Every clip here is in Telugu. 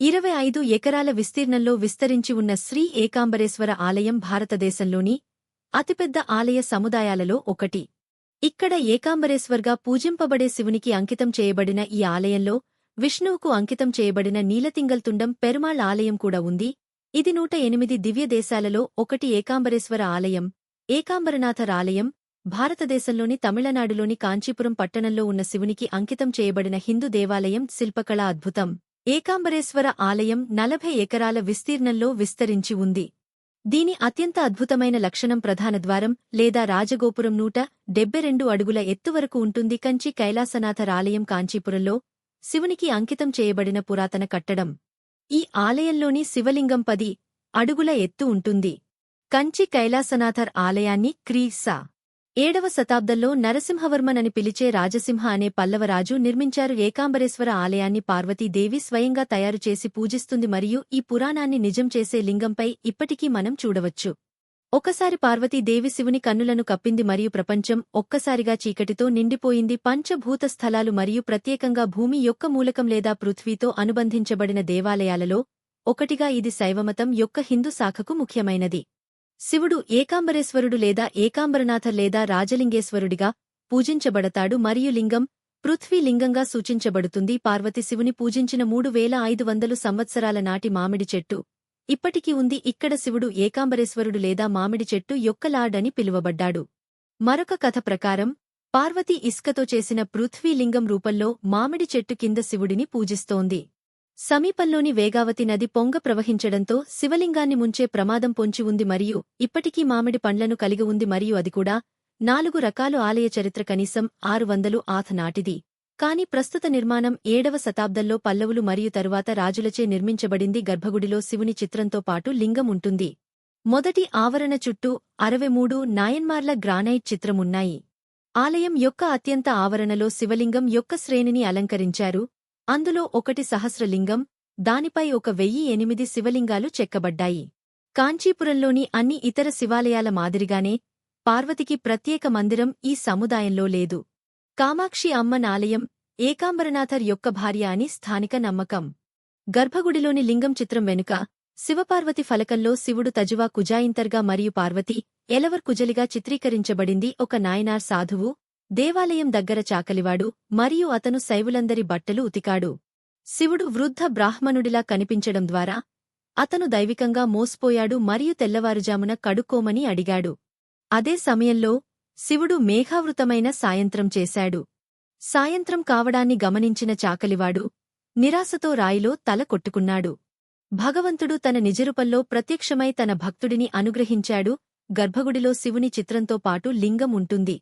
ఇరవై ఐదు ఎకరాల విస్తీర్ణంలో విస్తరించి ఉన్న శ్రీ ఏకాంబరేశ్వర ఆలయం భారతదేశంలోని అతిపెద్ద ఆలయ సముదాయాలలో ఒకటి. ఇక్కడ ఏకాంబరేశ్వర్గా పూజింపబడే శివునికి అంకితం చేయబడిన ఈ ఆలయంలో విష్ణువుకు అంకితం చేయబడిన నీలతింగల్తుండం పెరుమాళ్ ఆలయం కూడా ఉంది. ఇది నూట ఎనిమిది దివ్య దేశాలలో ఒకటి. ఏకాంబరేశ్వర ఆలయం ఏకాంబరనాథర్ ఆలయం భారతదేశంలోని తమిళనాడులోని కాంచీపురం పట్టణంలో ఉన్న శివునికి అంకితం చేయబడిన హిందూ దేవాలయం శిల్పకళ అద్భుతం. ఏకాంబరేశ్వర ఆలయం నలభై ఎకరాల విస్తీర్ణంలో విస్తరించి ఉంది. దీని అత్యంత అద్భుతమైన లక్షణం ప్రధాన ద్వారం లేదా రాజగోపురం నూట డెబ్బై రెండు అడుగుల ఎత్తు వరకు ఉంటుంది. కంచి కైలాసనాథర్ ఆలయం కాంచీపురంలో శివునికి అంకితం చేయబడిన పురాతన కట్టడం. ఈ ఆలయంలోని శివలింగం పది అడుగుల ఎత్తు ఉంటుంది. కంచి కైలాసనాథర్ ఆలయాన్ని క్రీసా ఏడవ శతాబ్దంలో నరసింహవర్మన్ అని పిలిచే రాజసింహ అనే పల్లవరాజు నిర్మించారు ఏకాంబరేశ్వర ఆలయాన్ని పార్వతీదేవి స్వయంగా తయారుచేసి పూజిస్తుంది మరియు ఈ పురాణాన్ని నిజం చేసే లింగంపై ఇప్పటికీ మనం చూడవచ్చు. ఒకసారి పార్వతీదేవి శివుని కన్నులను కప్పింది మరియు ప్రపంచం ఒక్కసారిగా చీకటితో నిండిపోయింది. పంచభూత స్థలాలు మరియు ప్రత్యేకంగా భూమి యొక్క మూలకం లేదా పృథ్వీతో అనుబంధించబడిన దేవాలయాలలో ఒకటిగా ఇది శైవమతం యొక్క హిందూ శాఖకు ముఖ్యమైనది. శివుడు ఏకాంబరేశ్వరుడు లేదా ఏకాంబరనాథ లేదా రాజలింగేశ్వరుడిగా పూజించబడతాడు మరియు లింగం పృథ్వీ లింగంగా సూచించబడుతుంది. పార్వతి శివుని పూజించిన మూడు వేల ఐదు వందలు సంవత్సరాల నాటి మామిడి చెట్టు. ఇప్పటికీ ఉంది. ఇక్కడ శివుడు ఏకాంబరేశ్వరుడు లేదా మామిడి చెట్టు యొక్క లార్డ్ అని పిలువబడ్డాడు. మరొక కథ ప్రకారం పార్వతి ఇసుకతో చేసిన పృథ్వీలింగం రూపంలో మామిడి చెట్టు కింద శివుడిని పూజిస్తోంది. సమీపంలోని వేగావతి నది పొంగ ప్రవహించడంతో శివలింగాన్ని ముంచే ప్రమాదం పొంచి ఉంది మరియు ఇప్పటికీ మామిడి పండ్లను కలిగి ఉంది మరియు అది కూడా నాలుగు రకాలు ఆలయ చరిత్ర కనీసం ఆరు వందలు ఆథ నాటిది. కాని ప్రస్తుత నిర్మాణం ఏడవ శతాబ్దంలో పల్లవులు మరియు తరువాత రాజులచే నిర్మించబడింది గర్భగుడిలో శివుని చిత్రంతో పాటు లింగం ఉంటుంది. మొదటి ఆవరణ చుట్టూ అరవై మూడు నాయన్మార్ల గ్రానైట్ చిత్రమున్నాయి. ఆలయం యొక్క అత్యంత ఆవరణలో శివలింగం యొక్క శ్రేణిని అలంకరించారు. అందులో ఒకటి సహస్రలింగం దానిపై ఒక వెయ్యి ఎనిమిది శివలింగాలు చెక్కబడ్డాయి. కాంచీపురంలోని అన్ని ఇతర శివాలయాల మాదిరిగానే పార్వతికి ప్రత్యేక మందిరం ఈ సముదాయంలో లేదు. కామాక్షి అమ్మన్ ఆలయం ఏకాంబరనాథర్ యొక్క భార్య అని స్థానిక నమ్మకం. గర్భగుడిలోని లింగం చిత్రం వెనుక శివపార్వతి ఫలకంలో శివుడు తజువా కుజాయింతర్గా మరియు పార్వతి ఎలవర్ కుజలిగా చిత్రీకరించబడింది ఒక నాయనార్ సాధువు దేవాలయం దగ్గర చాకలివాడు మరియు అతను శైవులందరి బట్టలు ఉతికాడు. శివుడు వృద్ధ బ్రాహ్మణుడిలా కనిపించడం ద్వారా అతను దైవికంగా మోసిపోయాడు మరియు తెల్లవారుజామున కడుక్కోమని అడిగాడు. అదే సమయంలో శివుడు మేఘావృతమైన సాయంత్రం చేశాడు. సాయంత్రం కావడాన్ని గమనించిన చాకలివాడు నిరాశతో రాయిలో తల కొట్టుకున్నాడు. భగవంతుడు తన నిజరూపంలో ప్రత్యక్షమై తన భక్తుడిని అనుగ్రహించాడు. గర్భగుడిలో శివుని చిత్రంతో పాటు లింగం ఉంటుంది.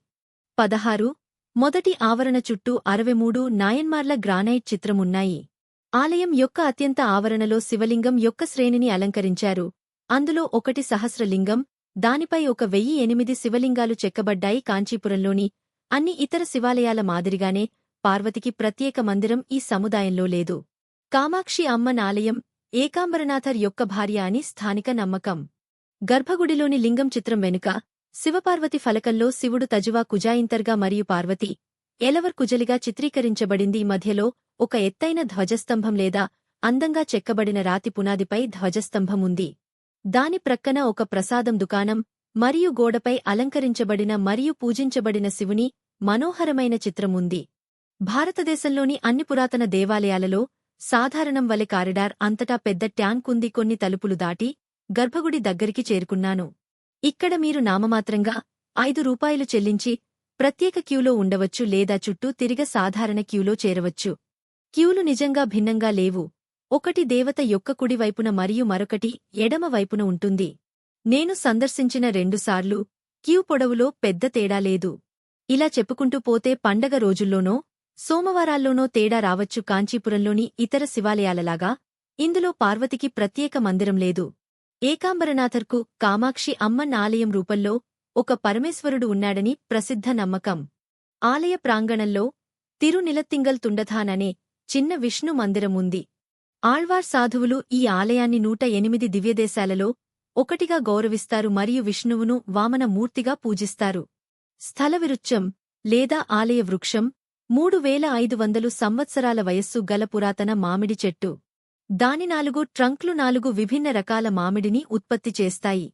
పదహారు మొదటి ఆవరణ చుట్టూ అరవై మూడు నాయన్మార్ల గ్రానైట్ చిత్రమున్నాయి. ఆలయం యొక్క అత్యంత ఆవరణలో శివలింగం యొక్క శ్రేణిని అలంకరించారు. అందులో ఒకటి సహస్రలింగం దానిపై ఒక వెయ్యి ఎనిమిది శివలింగాలు చెక్కబడ్డాయి. కాంచీపురంలోని అన్ని ఇతర శివాలయాల మాదిరిగానే పార్వతికి ప్రత్యేక మందిరం ఈ సముదాయంలో లేదు. కామాక్షి అమ్మన్ ఆలయం ఏకాంబరనాథర్ యొక్క భార్య అని స్థానిక నమ్మకం. గర్భగుడిలోని లింగం చిత్రం వెనుక శివపార్వతి ఫలకంలో శివుడు తజువా కుజాయింతర్గా మరియు పార్వతి ఎలవర్ కుజలిగా చిత్రీకరించబడింది. మధ్యలో ఒక ఎత్తైన ధ్వజస్తంభం లేదా అందంగా చెక్కబడిన రాతి పునాదిపై ధ్వజస్తంభం ఉంది. దాని ప్రక్కన ఒక ప్రసాదం దుకాణం మరియు గోడపై అలంకరించబడిన మరియు పూజించబడిన శివుని మనోహరమైన చిత్రముంది భారతదేశంలోని అన్ని పురాతన దేవాలయాలలో సాధారణం వలె కారిడార్ అంతటా పెద్ద ట్యాంక్ ఉంది. కొన్ని తలుపులు దాటి గర్భగుడి దగ్గరికి చేరుకున్నాను. ఇక్కడ మీరు నామమాత్రంగా ఐదు రూపాయలు చెల్లించి ప్రత్యేక క్యూలో ఉండవచ్చు లేదా చుట్టూ తిరిగ సాధారణ క్యూలో చేరవచ్చు. క్యూలు నిజంగా భిన్నంగా లేవు. ఒకటి దేవత యొక్క కుడివైపున మరియు మరొకటి ఎడమ వైపున ఉంటుంది. నేను సందర్శించిన రెండుసార్లు క్యూ పొడవులో పెద్ద తేడా లేదు. ఇలా చెప్పుకుంటూ పోతే పండగ రోజుల్లోనో సోమవారాల్లోనో తేడా రావచ్చు. కాంచీపురంలోని ఇతర శివాలయాలలాగా ఇందులో పార్వతికి ప్రత్యేక మందిరం లేదు. ఏకాంబరనాథర్కు కామాక్షి అమ్మన్ ఆలయం రూపంలో ఒక పరమేశ్వరుడు ఉన్నాడని ప్రసిద్ధ నమ్మకం. ఆలయ ప్రాంగణంలో తిరునిలత్తింగల్ తుండథాననే చిన్న విష్ణు మందిరం ఉంది ఆళ్వార్ సాధువులు ఈ ఆలయాన్ని నూట ఎనిమిది దివ్యదేశాలలో ఒకటిగా గౌరవిస్తారు మరియు విష్ణువును వామన మూర్తిగా పూజిస్తారు. స్థలవిరుచ్చం లేదా ఆలయ వృక్షం మూడు వేల ఐదు వందలు సంవత్సరాల వయస్సు గల పురాతన మామిడి చెట్టు. దాని నాలుగు ట్రంక్లు నాలుగు విభిన్న రకాల మామిడిని ఉత్పత్తి చేస్తాయి.